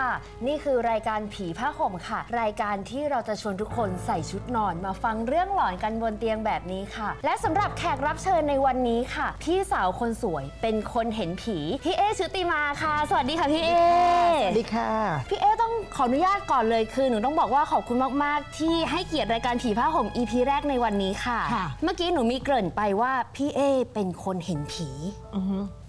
ค่ะ นี่คือรายการผีผ้าห่มค่ะ รายการที่เราจะชวนทุกคนใส่ชุดนอนมาฟังเรื่องหลอนกันบนเตียงแบบนี้ค่ะ และสำหรับแขกรับเชิญในวันนี้ค่ะ พี่สาวคนสวยเป็นคนเห็นผีพี่เอชุติมาค่ะ สวัสดีค่ะพี่เอสวัสดีค่ะ พี่เอต้องขออนุญาตก่อนเลยคือหนูต้องบอกว่าขอบคุณมากๆ ที่ให้เกียรติรายการผีผ้าห่ม EP แรกในวันนี้ค่ะ ค่ะ เมื่อกี้หนูมีเกริ่นไปว่าพี่เอเป็นคนเห็นผี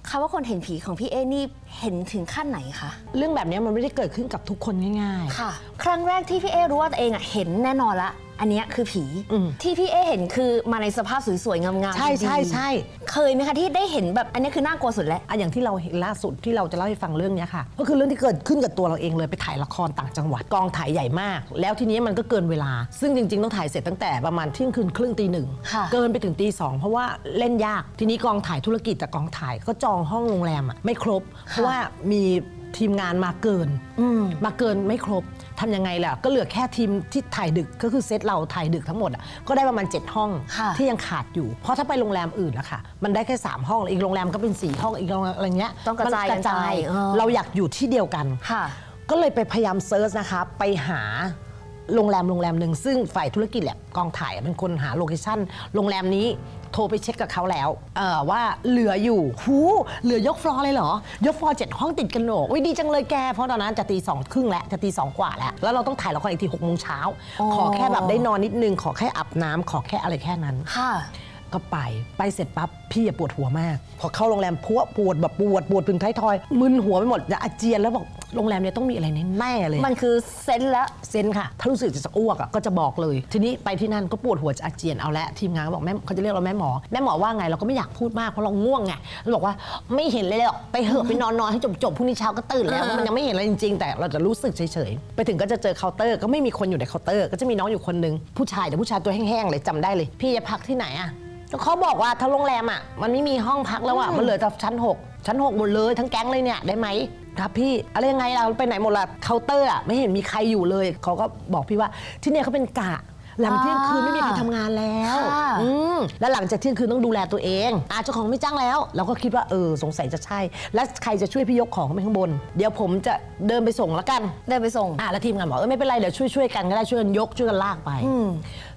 คำว่าคนเห็นผีของพี่เอนี่เห็นถึงขั้นไหนคะ เรื่องแบบนี้มันไม่ได้เกิดขึ้นกับทุกคนง่ายค่ะ ครั้งแรกที่พี่เอรู้ว่าตัวเองอะเห็นแน่นอนละ อันเนี้ยคือผีอืมที่พี่เอเห็นคือมาในสภาพสวยๆงามๆๆใช่ใช่ดีๆใช่ เคยไหมคะที่ได้เห็นแบบอันเนี้ยคือน่ากลัวสุดแล้ว อะอย่างที่เราเห็นล่าสุดที่เราจะเล่าให้ฟังเรื่องเนี้ยค่ะ ก็คือเรื่องที่เกิดขึ้นกับตัวเราเองเลยไปถ่ายละครต่างจังหวัดกองถ่ายใหญ่มาก แล้วทีนี้มันก็เกินเวลา ซึ่งจริง ๆ ต้องถ่ายเสร็จตั้งแต่ประมาณเที่ยงคืนครึ่งตีหนึ่งค่ะ เกินไปถึงตีสองเพราะว่าเล่นยากทีนี้กองถ่ายธุรกิจแต่กองถ่ายก็จองห้องโรงแรมอะไม่ครบ เพราะว่ามี ทีมงานมาเกินอืมมาเกินไม่ครบทำยังไงล่ะ ก็เหลือแค่ทีมที่ถ่ายดึกก็คือเซตเราถ่ายดึกทั้งหมดอะก็ได้ประมาณ 7 ห้องค่ะที่ยังขาดอยู่ เพราะถ้าไปโรงแรมอื่นละค่ะ มันได้แค่ 3 ห้อง อีกโรงแรมก็เป็น 4 ห้องอีกโรงแรมอะไรเงี้ยต้องกระจายมันกระจายกันไปเออเราอยากอยู่ที่เดียวกันค่ะก็เลยไปพยายามเซิร์ชนะคะไปหา โรงแรมโรงแรมหนึ่งซึ่งฝ่ายธุรกิจแหละกองถ่ายเป็นคนหาโลเคชั่นโรงแรมนี้โทรไปเช็คกับเขาแล้วเออว่าเหลืออยู่หูเหลือยกฟลอร์เลยเหรอ ยกฟลอร์เจ็ดห้องติดกันโหนกอุ้ยดีจังเลยแก เพราะตอนนั้นจะตีสองครึ่งแล้วจะตีสองกว่าแล้ว แล้วเราต้องถ่ายละครอีกทีหกโมงเช้าอ๋อขอแค่แบบได้นอนนิดนึง ขอแค่อาบน้ำขอแค่อะไรแค่นั้นค่ะก็ไปไปเสร็จปั๊บพี่อะปวดหัวมาก พอเข้าโรงแรมพัวปวดแบบปวดปวดถึงท้ายทอยมึนหัวไปหมดจะอาเจียนแล้วบอก โรงแรมเนี่ยต้องมีอะไรแน่ๆเลย มันคือเซนส์แล้ว เซนค่ะ ถ้ารู้สึกจะอ้วกอะก็จะบอกเลย ทีนี้ไปที่นั่นก็ปวดหัวจะอาเจียนเอาละทีมงานก็บอกแม่เขาจะเรียกเราแม่หมอ แม่หมอว่าไงเราก็ไม่อยากพูดมากเพราะเราง่วงไงเราบอกว่าไม่เห็นเลยหรอกไปเหอะไปนอนนอนให้จบจบๆพรุ่งนี้เช้าก็ตื่นแล้วมันยังไม่เห็นอะไรจริงๆ แต่เราจะรู้สึกเฉยๆไปถึงก็จะเจอเคาน์เตอร์ก็ไม่มีคนอยู่ในเคาน์เตอร์ก็จะมีน้องอยู่คนนึงผู้ชายแต่ผู้ชายตัวแห้งๆเลยจำได้เลย พี่จะพักที่ไหนอะแล้วเขาบอกว่าทั้งโรงแรมอะมันไม่มีห้องพักแล้วอะมันเหลือแต่ชั้นหกชั้นหกหมดเลยทั้งแก๊งเลยเนี่ยได้ไหม ครับพี่อะไรยังไงเราไปไหนหมดละเคาน์เตอร์อะไม่เห็นมีใครอยู่เลยเขาก็บอกพี่ว่าที่เนี่ยเขาเป็นกะ หลังเที่ยงคืนไม่มีใครทำงานแล้วค่ะ อืมแล้วหลังจากเที่ยงคืนต้องดูแลตัวเองอาเจ้าของไม่จ้างแล้ว เราก็คิดว่าเออสงสัยจะใช่ แล้วใครจะช่วยพี่ยกของขึ้นไปข้างบน เดี๋ยวผมจะเดินไปส่งแล้วกัน ได้ไปส่ง อะแล้วทีมงานบอกเออไม่เป็นไรเดี๋ยวช่วยช่วยๆกันก็ได้ช่วยกันยกช่วยกันลากไป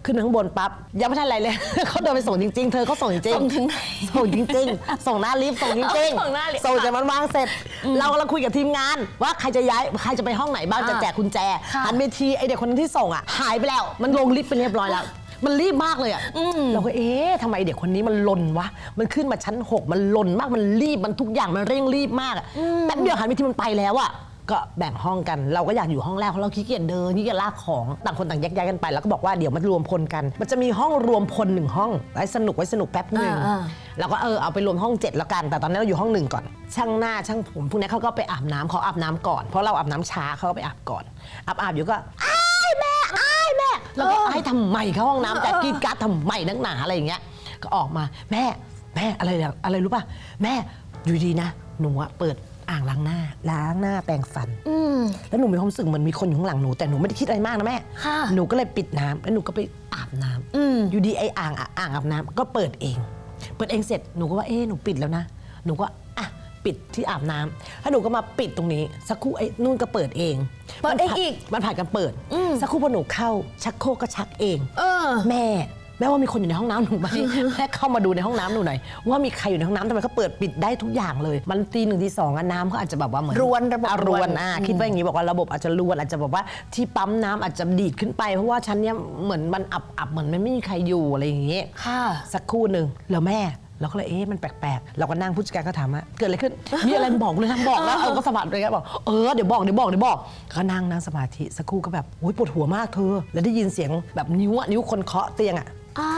ขึ้นไปข้างบนปั๊บยังไม่ทันอะไรเลย เขาเดินไปส่งจริง ๆ เธอเขาส่งจริงๆส่งถึงไหนส่งจริง ๆ ส่งหน้าลิฟต์ส่งจริงเอาส่งหน้าลิฟต์ส่งจากมันวางเสร็จ เรากำลังคุยกับทีมงาน ว่าใครจะย้ายใครจะไปห้องไหนบ้างอ่าจะแจกกุญแจค่ะหันไปทีไอเด็กคนนั้นที่ส่งอะหายไปแล้ว มันลงลิฟต์ไปเรียบร้อยแล้วมันรีบมากเลยอะเราก็เอ๊ะทำไมเด็กคนนี้มันลนวะ มันขึ้นมาชั้น 6 มันลนมาก มันรีบ มันทุกอย่าง มันเร่งรีบมากอะแป๊บเดียวหันไปทีมันไปแล้วอะ ก็แบ่งห้องกัน เราก็อยากอยู่ห้องแรกเพราะเราขี้เกียจเดินขี้เกียจลากของต่างคนต่างแยกย้ายกันไป แล้วก็บอกว่าเดี๋ยวมารวมพลกัน มันจะมีห้องรวมพลหนึ่งห้องไว้สนุกไว้สนุกแป๊บหนึ่งอ่าเราก็เออเอาไปรวมห้องเจ็ดแล้วกัน แต่ตอนนั้นเราอยู่ห้องหนึ่งก่อน ช่างหน้าช่างผมพวกนี้เขาก็ไปอาบน้ำเขาอาบน้ำก่อนเพราะเราอาบน้ำช้าเขาก็ไปอาบก่อนอาบอาบอยู่ก็อ้ายแม่อ้ายแม่แล้วก็อ้ายทำไมเข้าห้องน้ำแต่กรีดกราร์ดทำไมนักหนาอะไรอย่างเงี้ยก็ออกมาแม่แม่อะไรเนี่ยอะไรรู้ป่ะแม่อยู่ดีนะหนูอะเปิด อ่างล้างหน้าล้างหน้าแปรงฟัน อืม แล้วหนูมีความรู้สึกเหมือนมีคนอยู่ข้างหลังหนูแต่หนูไม่ได้คิดอะไรมากนะแม่ ค่ะ หนูก็เลยปิดน้ำแล้วหนูก็ไปอาบน้ำอืม อยู่ดีไอ้อ่างอะอ่างอาบน้ำก็เปิดเอง เปิดเองเสร็จหนูก็ว่าเอ๊ะหนูปิดแล้วนะ หนูก็อะปิดที่อาบน้ำแล้วหนูก็มาปิดตรงนี้ สักครู่ไอ้นู่นก็เปิดเองเปิดเองอีกมันผ่านกันเปิดสักครู่พอหนูเข้าชักโครกก็ชักเอง เออ แม่ แม่ว่ามีคนอยู่ในห้องน้ำหนูไหม แม่เข้ามาดูในห้องน้ำหนูหน่อยว่ามีใครอยู่ในห้องน้ำทำไมเขาเปิดปิดได้ทุกอย่างเลย มันตีหนึ่งตีสองอะน้ำเขาอาจจะแบบว่าเหมือนรวนระบบอ่รรวนวนอะคิดว่าอย่างนี้บอกว่าระบบอาจจะรวนอาจจะบอกว่าที่ปั๊มน้ำอาจจะดีดขึ้นไป เพราะว่าชั้นเนี้ยเหมือนมันอับอับเหมือนมันไม่มีใครอยู่อะไรอย่างเงี้ยค่ะ สักครู่หนึ่งแล้วแม่เราก็เลยเอ๊ะมันแปลกๆ เราก็นั่งผู้จัดการก็ถามว่าเกิดอะไรขึ้น มีอะไรบอกเลยนะบอกแล้วเอาก็สะบัดเลยครับบอกเออเดี๋ยวบอกเดี๋ยวบอกเดี๋ยวบอกก็นั่งนั่งสมาธิสักครู่ก็แบบโอ้ยปวดหัวมากเธอ แล้วได้ยินเสียงแบบนิ้วอะนิ้วคนเคาะเตียงอะ อ่า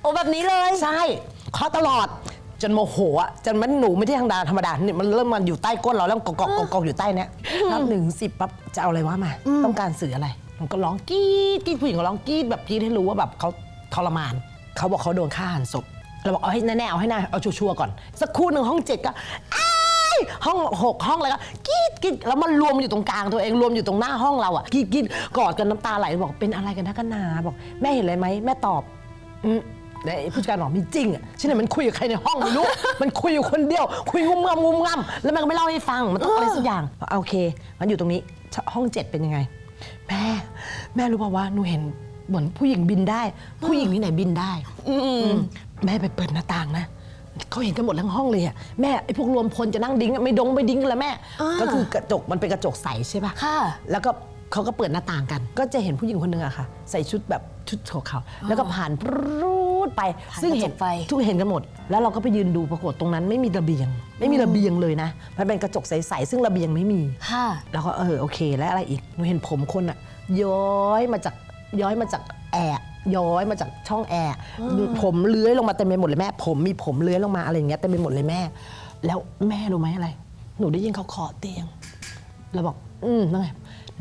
โอ้แบบนี้เลย ใช่เคาะตลอดจนโมโหอะจนมันหนูไม่ได้ธรรมดาธรรมดาเนี่ยมันเริ่มมันอยู่ใต้ก้นเราแล้วกอกกอกกอกกอกอยู่ใต้เนี้ยนับหนึ่งสิบปั๊บจะเอาอะไรวะมา ต้องการสื่ออะไร มันก็ร้องกรี๊ดกรี๊ดผู้หญิงก็ร้องกรี๊ดแบบกรี๊ดให้รู้ว่าแบบเขาทรมาน เขาบอกเขาโดนฆ่าหันศพเราบอกเอาให้แน่ๆเอาให้แน่เอาชัวร์ๆก่อน สักครู่หนึ่งห้องเจ็ดก็อ้าย ห้องหกห้องอะไรก็กรี๊ดกรี๊ดแล้วมันรวมอยู่ตรงกลางตัวเองรวมอยู่ตรงหน้าห้องเราอะกรี๊ดกรี๊ดกอดกันน้ำตาไหลบอกเป็นอะไรกันนะกันนาบอก แม่เห็นอะไรไหมแม่ตอบอืมแต่ไอ้ผู้จัดการบอกมีจริงอะฉันเห็นมันคุยกับใครในห้องไม่รู้ มันคุยอยู่คนเดียว คุยงุมงำงุมงำแล้วมันก็ไม่เล่าให้ฟังมันต้องอะไรสักอย่างเอาโอเค มันอยู่ตรงนี้ห้องเจ็ดเป็นยังไง แม่ แม่รู้ป่าวว่าหนูเห็นเหมือนผู้หญิงบินได้ ผู้หญิงที่ไหนบินได้ อืมแม่ไปเปิดหน้าต่างนะ เขาเห็นกันหมดทั้งห้องเลยอะแม่ไอ้พวกรวมพลจะนั่งดิ้งอะไม่ดงไม่ดิ้งกันแล้วแม่ อ่า ก็คือกระจกมันเป็นกระจกใสใช่ปะ ค่ะ แล้วก็เขาก็เปิดหน้าต่างกัน ก็จะเห็นผู้หญิงคนหนึ่งอะค่ะ ใส่ชุดแบบชุดขาวๆแล้วก็ผ่านปรูดไป ผ่านซึ่งเห็นกระจกไฟ ทุกเห็นกันหมด แล้วเราก็ไปยืนดูปรากฏตรงนั้นไม่มีระเบียง ไม่มีระเบียงเลยนะ มันเป็นกระจกใสๆซึ่งระเบียงไม่มี ค่ะ แล้วก็เออโอเค แล้วอะไรอีกหนูเห็นผมคนอะย้อยมาจากย้อยมาจากแอร์ ย้อยมาจากช่องแอร์ผมเลื้อยลงมาเต็มไปหมดเลยแม่ ผมมีผมเลื้อยลงมาอะไรอย่างเงี้ยเต็มไปหมดเลยแม่ แล้วแม่รู้ไหมอะไร หนูได้ยินเขาเคาะเตียงเราบอก อืมนั่นไง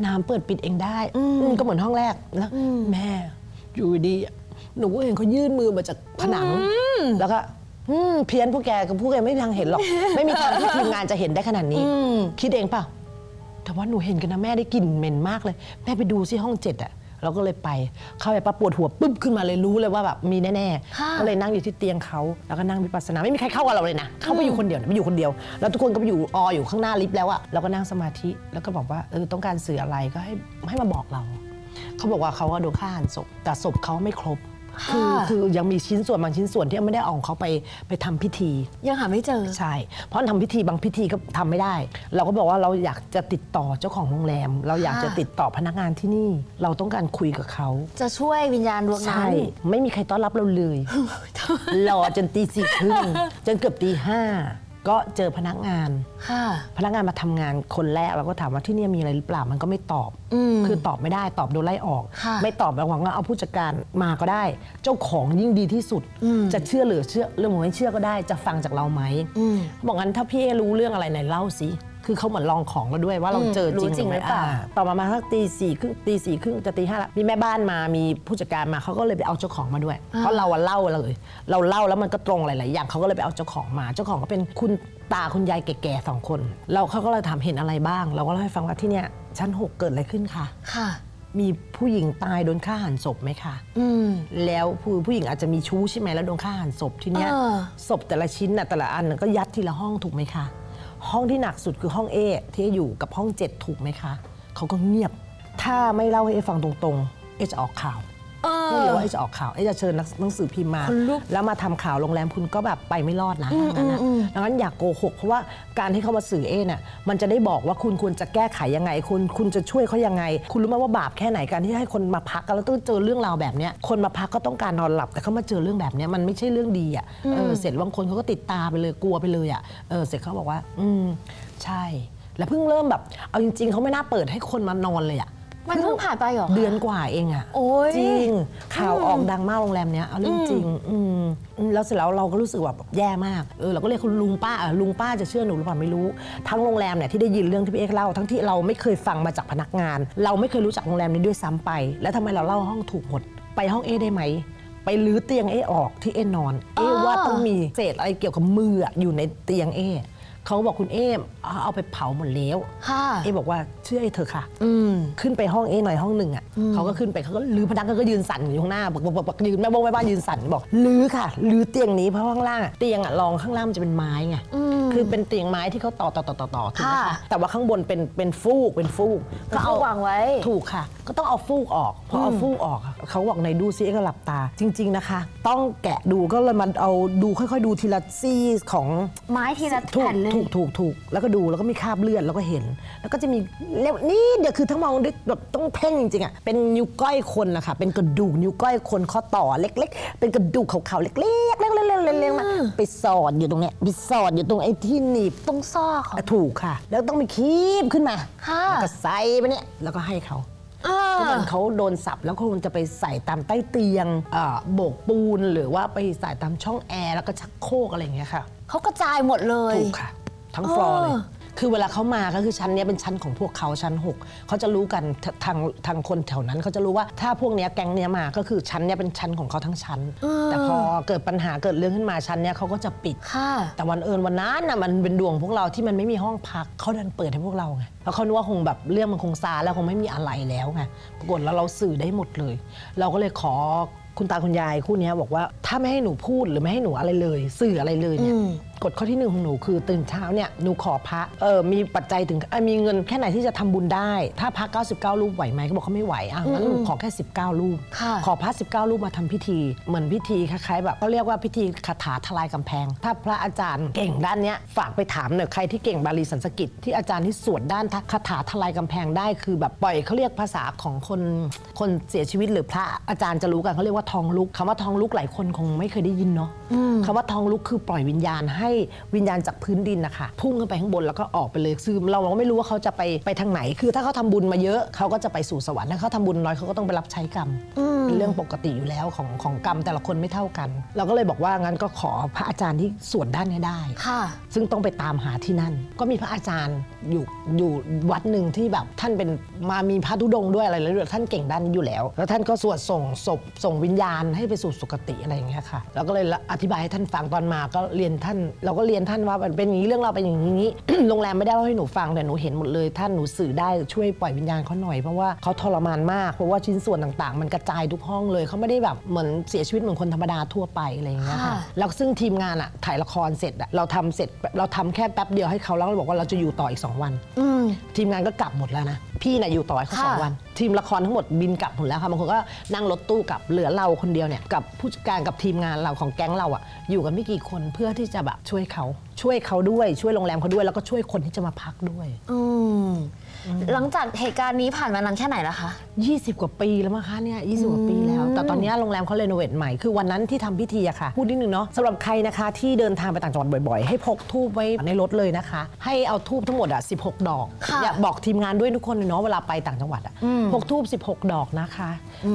น้ำเปิดปิดเองได้ อืมก็เหมือนห้องแรกแล้วแม่ อยู่ดีๆอะหนูก็เห็นเขายื่นมือมาจากผนังแล้วก็อืมเพี้ยนพวกแกกับพวกแกไม่มีทางเห็นหรอก ไม่มีทางที่ทีมงานจะเห็นได้ขนาดนี้ คิดเองเปล่าแต่ว่าหนูเห็นกันนะแม่ได้กลิ่นเหม็นมากเลย แม่ไปดูซิห้องเจ็ดอะ เราก็เลยไปเข้าไปปั๊บปวดหัวปุ๊บขึ้นมาเลยรู้เลยว่าแบบมีแน่ค่ะๆก็เลยนั่งอยู่ที่เตียงเขาแล้วก็นั่งวิปัสสนาไม่มีใครเข้ากับเราเลยนะเขาไปอยู่คนเดียวนะไปอยู่คนเดียว แล้วทุกคนก็ไปอยู่ออยู่ข้างหน้าลิฟต์แล้วอะเราก็นั่งสมาธิแล้วก็บอกว่าเออต้องการสื่ออะไรก็ให้ให้มาบอกเรา เขาบอกว่าเขาว่าโดนฆ่าหันศพแต่ศพเขาไม่ครบ คือค่ะคือยังมีชิ้นส่วนบางชิ้นส่วนที่ยังไม่ได้เอาของเขาไปไปทำพิธี ยังหาไม่เจอ ใช่ เพราะทำพิธีบางพิธีก็ทำไม่ได้ เราก็บอกว่าเราอยากจะติดต่อเจ้าของโรงแรม เราอยากจะค่ะติดต่อพนักงานที่นี่ เราต้องการคุยกับเขาจะช่วยวิญญาณดวงนั้ใช่ น ไม่มีใครต้อนรับเราเลย รอจนตีสี่ครึ่งจนเกือบตีห้า ก็เจอพนักงาน ค่ะ พนักงานมาทำงานคนแรกเราก็ถามว่าที่เนี่ยมีอะไรหรือเปล่ามันก็ไม่ตอบ อืม คือตอบไม่ได้ตอบโดนไล่ออก ค่ะไม่ตอบแล้วหวังว่าเอาผู้จัดการมาก็ได้ เจ้าของยิ่งดีที่สุดจะเชื่อหรือเชื่อเรื่องของไม่เชื่อก็ได้ จะฟังจากเราไหมอืม บอกงั้นถ้าพี่เอรู้เรื่องอะไรไหนเล่าสิ คือเขาเหมือนลองของเราด้วยว่าเราอืมเจอจริงรู้จริงหรือเปล่าต่อมามาสักตีสี่ครึ่งตีสี่ครึ่งจะตีห้าละมีแม่บ้านมามีผู้จัดการมาเขาก็เลยไปเอาเจ้าของมาด้วย เพราะเราอะเล่าเลย เราเล่าแล้วมันก็ตรงหลาย ๆ อย่างเขาก็เลยไปเอาเจ้าของมา เจ้าของก็เป็นคุณตาคุณยายแก่ๆสองคน เราเขาก็เลยถามเห็นอะไรบ้าง เราก็เล่าให้ฟังว่าที่เนี่ยชั้นหกเกิดอะไรขึ้นคะค่ะมีผู้หญิงตายโดนฆ่าหันศพไหมคะอืมแล้วผู้ผู้หญิงอาจจะมีชู้ใช่ไหมแล้วโดนฆ่าหันศพทีเนี้ยเออศพแต่ละชิ้นน่ะแต่ละอันน่ะก็ยัดทีละห้องถูกไหมคะ ห้องที่หนักสุดคือห้องเอที่อยู่กับห้องเจ็ดถูกไหมคะเขาก็เงียบ ถ้าไม่เล่าให้เอฟังตรงๆ เอจะออกข่าว เอไม่อรู้ว่าเอจะออกข่าวเอจะเชิญนักหนังสือพิมพ์มาคนลุกแล้วมาทำข่าวโรงแรมคุณก็แบบไปไม่รอดนะดังนั้นนะอืมอืมดังนั้นอย่ากโกหก เพราะว่าการที่เขามาสื่อเอเนี่ยมันจะได้บอกว่าคุณควรจะแก้ไขยังไง คุณคุณจะช่วยเขายังไง คุณรู้ไหมว่าบาปแค่ไหนการที่ให้คนมาพักแล้วต้องเจอเรื่องราวแบบเนี้ยคนมาพักก็ต้องการนอนหลับแต่เขามาเจอเรื่องแบบเนี้ยมันไม่ใช่เรื่องดีอะเออเสร็จบางคนเขาก็ติดตาไปเลยกลัวไปเลยอะเออเสร็จเขาบอกว่า อืมใช่ แล้วเพิ่งเริ่มแบบ เอาจริง ๆเขาไม่น่าเปิดให้คนมานอนเลยอะ มันเพิ่งผ่านไปเหรอคะเดือนกว่าเองอะโอ้ย จริง ข่าวออกดังมากโรงแรมเนี้ยเอาเรื่องจริงอืมอืมแล้วเสร็จแล้วเราก็รู้สึกแบบแย่มากเออเราก็เรียกคุณลุงป้าเออลุงป้าจะเชื่อหนูหรือเปล่าไม่รู้ ทั้งโรงแรมเนี่ยที่ได้ยินเรื่องที่พี่เอกเล่าทั้งที่เราไม่เคยฟังมาจากพนักงาน เราไม่เคยรู้จักโรงแรมนี้ด้วยซ้ำไป แล้วทำไมเราเล่าห้องถูกหมดไปห้องเอได้ไหม ไปลื้อเตียงเอออกที่เอนอน เอว่าต้องมีเศษอะไรเกี่ยวกับมืออะอยู่ในเตียงเอ เขาบอกคุณเอมเอาเอาไปเผาหมดแล้วค่ะเอบอกว่าเชื่อไอ้เธอค่ะอืมขึ้นไปห้องเอหน่อยห้องหนึ่งอะเขาก็ขึ้นไปเขาก็ลือพนักงานก็ยืนสั่นอยู่ข้างหน้าบอกบอกบอกบอกยืนแม่บงแม่บ้านยืนสั่นบอกลือค่ะลือเตียงนี้เพราะข้างล่างอะเตียงอะรองข้างล่างมันจะเป็นไม้ไงคือเป็นเตียงไม้ที่เขาต่อต่อต่อต่อต่อถูกไหมค่ะคะแต่ว่าข้างบนเป็นเป็นฟูกเป็นฟูกก็เอาวางไว้ ถูกค่ะ ก็ต้องเอาฟูกออกพอเอาฟูกออกอะเขาบอกไหนดูซิเอ๊ะก็หลับตา จริง ๆนะคะ ต้องแกะดูก็เลยมาเอาดูค่อย ๆ ดูทีละซี่ของ ไม้ทีละถูกแผ่นเลย ถูกถูกถูกแล้วก็ดูแล้วก็มีคราบเลือดแล้วก็เห็น แล้วก็จะมีเล็บนี่เดี๋ยวคือทั้งมองด้วยแบบต้องเพ่งจริงๆอะเป็นนิ้วก้อยคนนะคะเป็นกระดูกนิ้วก้อยคนข้อต่อเล็ก ๆ เป็นกระดูกขาวๆเล็กๆเล็กๆเล็กๆเล็กๆมาไปสอดอยู่ตรงเนี้ยไปสอดอยู่ตรงไอ้ที่หนีบตรงซอกของอะถูกค่ะ แล้วต้องมีคีบขึ้นมาค่ะแล้วก็ใส่ไปเนี่ยแล้วก็ให้เขาเอก็อเหมือนเขาโดนสับแล้วคงจะไปใส่ตามใต้เตียงเอ่อโบกปูนหรือว่าไปใส่ตามช่องแอร์แล้วก็ชักโครกอะไรอย่างเงี้ยค่ะเขากระจายหมดเลยถูกค่ะ ทั้งฟลอร์เลยเออ คือเวลาเขามาก็คือชั้นเนี้ยเป็นชั้นของพวกเขาชั้น 6เขาจะรู้กันททางทางคนแถวนั้นเขาจะรู้ว่าถ้าพวกเนี้ยแก๊งเนี้ยมาก็คือชั้นเนี้ยเป็นชั้นของเขาทั้งชั้นแต่พอเกิดปัญหาเกิดเรื่องขึ้นมาชั้นเนี้ยเขาก็จะปิด ค่ะ แต่วันเอิญวันนั้นน่ะมันเป็นดวงพวกเราที่มันไม่มีห้องพักเขาดันเปิดให้พวกเราไงแล้วเขานึกว่าคงแบบเรื่องมันคงซาแล้วคงไม่มีอะไรแล้วไงปรากฏแล้วเราสื่อได้หมดเลย เราก็เลยขอคุณตาคุณยายคู่เนี้ยบอกว่าถ้าไม่ให้หนูพูดหรือไม่ให้หนูอะไรเลย สื่ออะไรเลยเนี่ยอืม กฎข้อที่หนึ่งของหนูคือตื่นเช้าเนี่ยหนูขอพระเออมีปัจจัยถึงเอ่อมีเงินแค่ไหนที่จะทำบุญได้ ถ้าพระ99รูปไหวไหมเขาบอกเขาไม่ไหวอะงั้นหนูขอแค่ 19 รูป ค่ะขอพระ19 รูปมาทำพิธีเหมือนพิธีคล้ายๆแบบเขาเรียกว่าพิธีคาถาทลายกำแพง ถ้าพระอาจารย์เก่งด้านเนี้ยฝากไปถามหน่อยใครที่เก่งบาลีสันสกฤตที่อาจารย์ที่สวดด้านคาถาทลายกำแพงได้คือแบบปล่อยเขาเรียกภาษาของคนคนเสียชีวิตหรือพระอาจารย์จะรู้กันเขาเรียกว่าทองลุกคำว่าทองลุกหลายคนคงไม่เคยได้ยินเนาะคำว่าทองลุกคือปล่อยวิญญาณให้วิญญาณจากพื้นดินนะคะพุ่งขึ้นไปข้างบนแล้วก็ออกไปเลยคือเราเราไม่รู้ว่าเขาจะไปไปทางไหน คือถ้าเขาทำบุญมาเยอะเขาก็จะไปสู่สวรรค์ถ้าเขาทำบุญน้อยเขาก็ต้องไปรับใช้กรรมเป็นเรื่องปกติอยู่แล้วของของกรรมแต่ละคนไม่เท่ากัน เราก็เลยบอกว่างั้นก็ขอพระอาจารย์ที่สวดด้านเนี้ยได้ค่ะซึ่งต้องไปตามหาที่นั่น ก็มีพระอาจารย์อยู่อยู่วัดหนึ่งที่แบบท่านเป็นมามีพระธุดงค์ด้วยอะไรแล้วด้วยท่านเก่งด้านนี้อยู่แล้ว แล้วท่านก็สวดส่งศพส่งวิญญาณให้ไปสู่สุคติอะไรอย่างเงี้ยค่ะเราก็เลยอธิบายให้ท่านฟังตอนมาก็เรียนท่านเราก็เรียนท่านว่ามันเป็นอย่างนี้เรื่องเราวเป็นอย่างนี้ โรงแรมไม่ได้เล่าให้หนูฟังแต่หนูเห็นหมดเลยท่านหนูสื่อได้ช่วยปล่อยวิญญาณเขาหน่อยเพราะว่าเขาทรมานมากเพราะว่าชิ้นส่วนต่างๆ มันกระจายทุกห้องเลยเขาไม่ได้แบบเหมือนเสียชีวิตเหมือนคนธรรมดาทั่วไปอะไรอย่างเงี้ยค่ะค่ะ แล้วซึ่งทีมงานอะถ่ายละครเสร็จอะเราทำเสร็จเราทำแค่แป๊บเดียวให้เขาแล้วเราบอกว่าเราจะอยู่ต่ออีก2วัน อืม ทีมงานก็กลับหมดแล้วนะ พี่น่ะอยู่ต่อให้เขาสองค่ะ วันทีมละครทั้งหมดบินกลับหมดแล้วค่ะบางคนก็นั่งรถตู้กลับเหลือเราคนเดียวเนี่ยกับผู้จัดการกับทีมงานเราของแก๊งเราอะอยู่กันไม่กี่คนเพื่อที่จะแบบช่วยเขาช่วยเขาด้วยช่วยโรงแรมเขาด้วย แล้วก็ช่วยคนที่จะมาพักด้วย อืม หลังจากเหตุการณ์นี้ผ่านมานานแค่ไหนแล้วคะ 20 กว่าปีแล้วมั้งคะเนี่ย20กว่าปีแล้ว แต่ตอนนี้โรงแรมเขาเรโนเวทใหม่ คือวันนั้นที่ทำพิธีอะค่ะ พูดนิดนึงเนาะสำหรับใครนะคะที่เดินทางไปต่างจังหวัดบ่อยๆ ให้พกทูบไว้ในรถเลยนะคะ ให้เอาทูบทั้งหมดอะ16 ดอก ค่ะอยากบอกทีมงานด้วยทุกคนเลยเนาะเวลาไปต่างจังหวัดอะพกทูบ16 ดอกนะคะ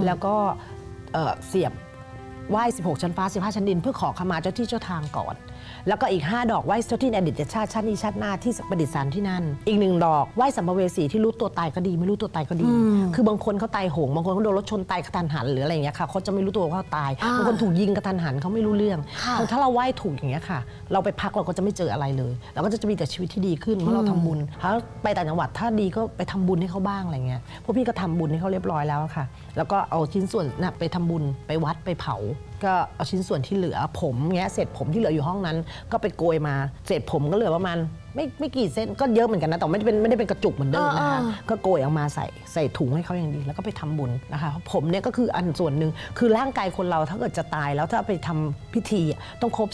แล้วก็เอ่อเสียบไหว้16 ชั้นฟ้า 15 ชั้นดิน เพื่อขอขมาเจ้าที่เจ้าทางก่อน แล้วก็อีก 5 ดอกไหว้เจ้าที่ในอดีตชาติชาตินี้ชาติหน้าที่ประดิษฐานที่นั่น อีกหนึ่งดอกไหว้สัมภเวสีที่รู้ตัวตายก็ดี ไม่รู้ตัวตายก็ดี คือบางคนเขาตายโหงบางคนเขาโดนรถชนตายกระทันหันหรืออะไรอย่างเงี้ยค่ะเขาจะไม่รู้ตัวว่าเขาตายอ่าบางคนถูกยิงกระทันหันเขาไม่รู้เรื่องค่ะแต่ถ้าเราไหว้ถูกอย่างเงี้ยค่ะ เราไปพักเราก็จะไม่เจออะไรเลยเราก็จะมีแต่ชีวิตที่ดีขึ้นเพราะเราทำบุญถ้าไปต่างจังหวัดถ้าดีก็ไปทำบุญให้เขาบ้างอะไรเงี้ยพวกพี่ก็ทำบุญให้เขาเรียบร้อยแล้วค่ะ แล้วก็เอาชิ้นส่วนน่ะไปทำบุญไปวัดไปเผาก็เอาชิ้นส่วนที่เหลือผมเงี้ยเศษผมที่เหลืออยู่ห้องนั้น ก็ไปโกยมาเศษผมก็เหลือประมาณ ไม่ไม่กี่เส้นก็เยอะเหมือนกันนะแต่ไม่ได้เป็นไม่ได้เป็นกระจุกเหมือนเดิมนะคะอ่าก็โกยออกมาใส่ใส่ถุงให้เขาอย่างดี แล้วก็ไปทำบุญนะคะผมเนี่ยก็คืออันส่วนหนึ่งคือร่างกายคนเราถ้าเกิดจะตายแล้วถ้าไปทำพิธีอะต้องครบ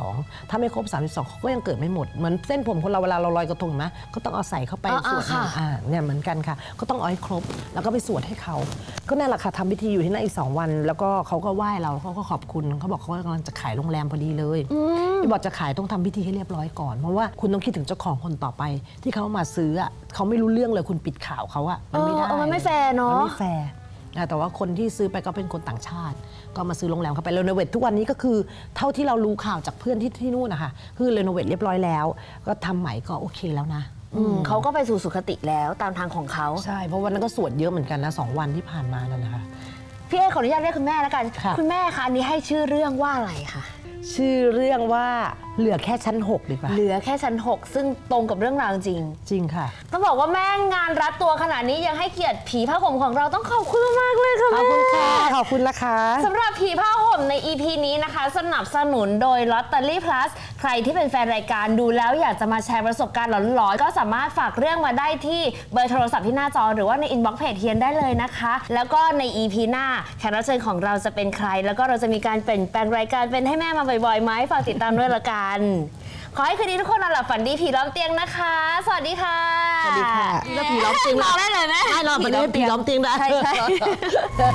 32 ถ้าไม่ครบ 32เขาก็ยังเกิดไม่หมดเหมือนเส้นผมคนเราเวลาเราลอยกระทงนะก็ต้องเอาใส่เข้าไปอ่าสวดค่ะอ่าเนี่ยเหมือนกันค่ะ ก็ต้องเอาให้ครบ แล้วก็ไปสวดให้เขาก็นั่นแหละค่ะทำพิธีอยู่ที่นั่นอีก2วัน แล้วก็เขาก็ไหว้เราแล้วเขาก็ขอบคุณเขาบอกเขากำลังจะขายโรงแรมพอดีเลยพี่บอกจะขายต้องทำพิธีให้เรียบร้อยก่อนเพราะว่าคุณต้องคิดถึงเจ้าของคนต่อไป ที่เขามาซื้ออะเขาไม่รู้เรื่องเลยคุณปิดข่าวเขาอะมันไม่ได้เออมันไม่แฟร์เนอะ มันไม่แฟร์นะแต่ว่าคนที่ซื้อไปก็เป็นคนต่างชาติ ก็มาซื้อโรงแรมเขาไปเรโนเวททุกวันนี้ก็คือ เท่าที่เรารู้ข่าวจากเพื่อนที่ที่นู่นนะคะคือเรโนเวทเรียบร้อยแล้ว ก็ทำใหม่ก็โอเคแล้วนะอืมเขาก็ไปสู่สุคติแล้วตามทางของเขา ใช่เพราะวันนั้นก็สวดเยอะเหมือนกันนะสองวันที่ผ่านมานั่นนะคะ พี่เอขออนุญาตเรียกคุณแม่แล้วกัน ค่ะ คุณแม่คะอันนี้ให้ชื่อเรื่องว่าอะไรคะ ชื่อเรื่องว่า เหลือแค่ชั้น 6 ดีกว่า เหลือแค่ชั้น 6 ซึ่งตรงกับเรื่องราวจริง จริงค่ะ ต้องบอกว่าแม่งานรัดตัวขนาดนี้ยังให้เกียรติผีผ้าห่มของเราต้องขอบคุณมากเลยค่ะขอบแม่คุณค่ะ ขอบคุณนะคะสำหรับผีผ้าห่มใน EP นี้นะคะ สนับสนุนโดย Lottery Plus ใครที่เป็นแฟนรายการดูแล้วอยากจะมาแชร์ประสบการณ์หลอนๆ ก็สามารถฝากเรื่องมาได้ที่เบอร์โทรศัพท์ที่หน้าจอหรือว่าในอินบ็อกซ์เพจเฮียนได้เลยนะคะ แล้วก็ใน EP หน้าแขกรับเชิญของเราจะเป็นใคร แล้วก็เราจะมีการเปลี่ยนแปลงรายการเป็นให้แม่มาบ่อยๆไหมฝากติดตามด้วยละกันขอให้คืนนี้ทุกคนนอนหลับฝันดีผีล้อมเตียงนะคะ สวัสดีค่ะสวัสดีค่ะแล้วผีล้อมเตียงรอได้เลยไหมได้รอไปเลยผีล้อมเตียงได้ ใช่ใช่